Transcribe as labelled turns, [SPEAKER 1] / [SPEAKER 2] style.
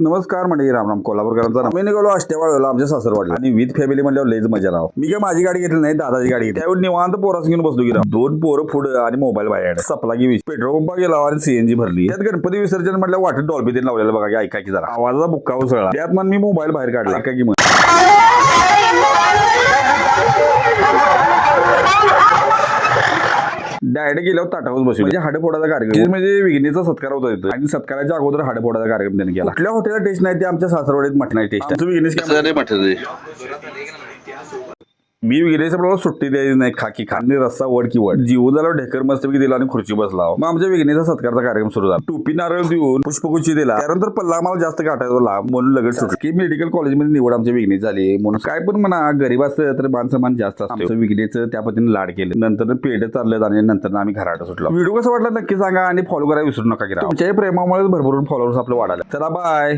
[SPEAKER 1] नमस्कार म्हणजे रामराम कोल्हापूरकरांचा मी निघालो अष्टेवाळला आमच्या सासरवाडला. आणि विथ फॅमिली म्हणल्यावर लईच मजा राव. मी काय माझी गाडी घेतली नाही दादाची गाडी घेतली. त्यावेळी निवांत पोरास घेऊन बसलो गेला दोन पोरं पुढं आणि मोबाईल बाहेर. सपला की पेट्रोल पंपा गेला आणि सीएनजी भरली. त्यात गणपती विसर्जन म्हटलं वाटत डॉल्बी लावलेलं बघा की ऐका की जरा. आवाजाचा बुक्का उसळला. त्यात मग मी मोबाईल बाहेर काढला. ऐका की मग डायरेक्ट गेल्यावर ताटावर बसू म्हणजे हाडफोडाचा कार्यक्रम. म्हणजे विघ्नेचा सत्कार होता तिथं आणि सत्काराच्या अगोदर हाडफोडाचा कार्यक्रम त्यांनी केला. कुठल्या हॉटेलला टेस्ट नाही ते आमच्या सासरवाडीत मटणाची टेस्ट आहे. विघ्नेश मी विघ्नेश आपल्याला सुट्टी द्यायची नाही खाकी खाणे रस्ता वड की वड. जीवन झाला ढेकर मस्त दिला आणि खुर्ची बसला. मग आमच्या विघ्नेचा सत्कारचा कार्यक्रम सुरू झाला. टोपी नारळ देऊन पुष्पगुच्ची दिला. त्यानंतर पल्ला आम्हाला जास्त गाठायचा म्हणून लगेच सुटली की मेडिकल कॉलेजमध्ये निवड आमच्या विघ्नेश झाली. म्हणून काय पण म्हणा गरीब असतं तर मान जास्त असतो. विघ्नेचं त्या पद्धतीने लाड केलं. नंतर पेढ चाललं आणि नंतर आम्ही घराट सुटलो. व्हिडिओ कसं वाटला नक्की सांगा आणि फॉलो करायला विसरू नका की तुमच्याही प्रेमामुळे भरभरून फॉलोअर्स आपलं वाढायला. चला बाय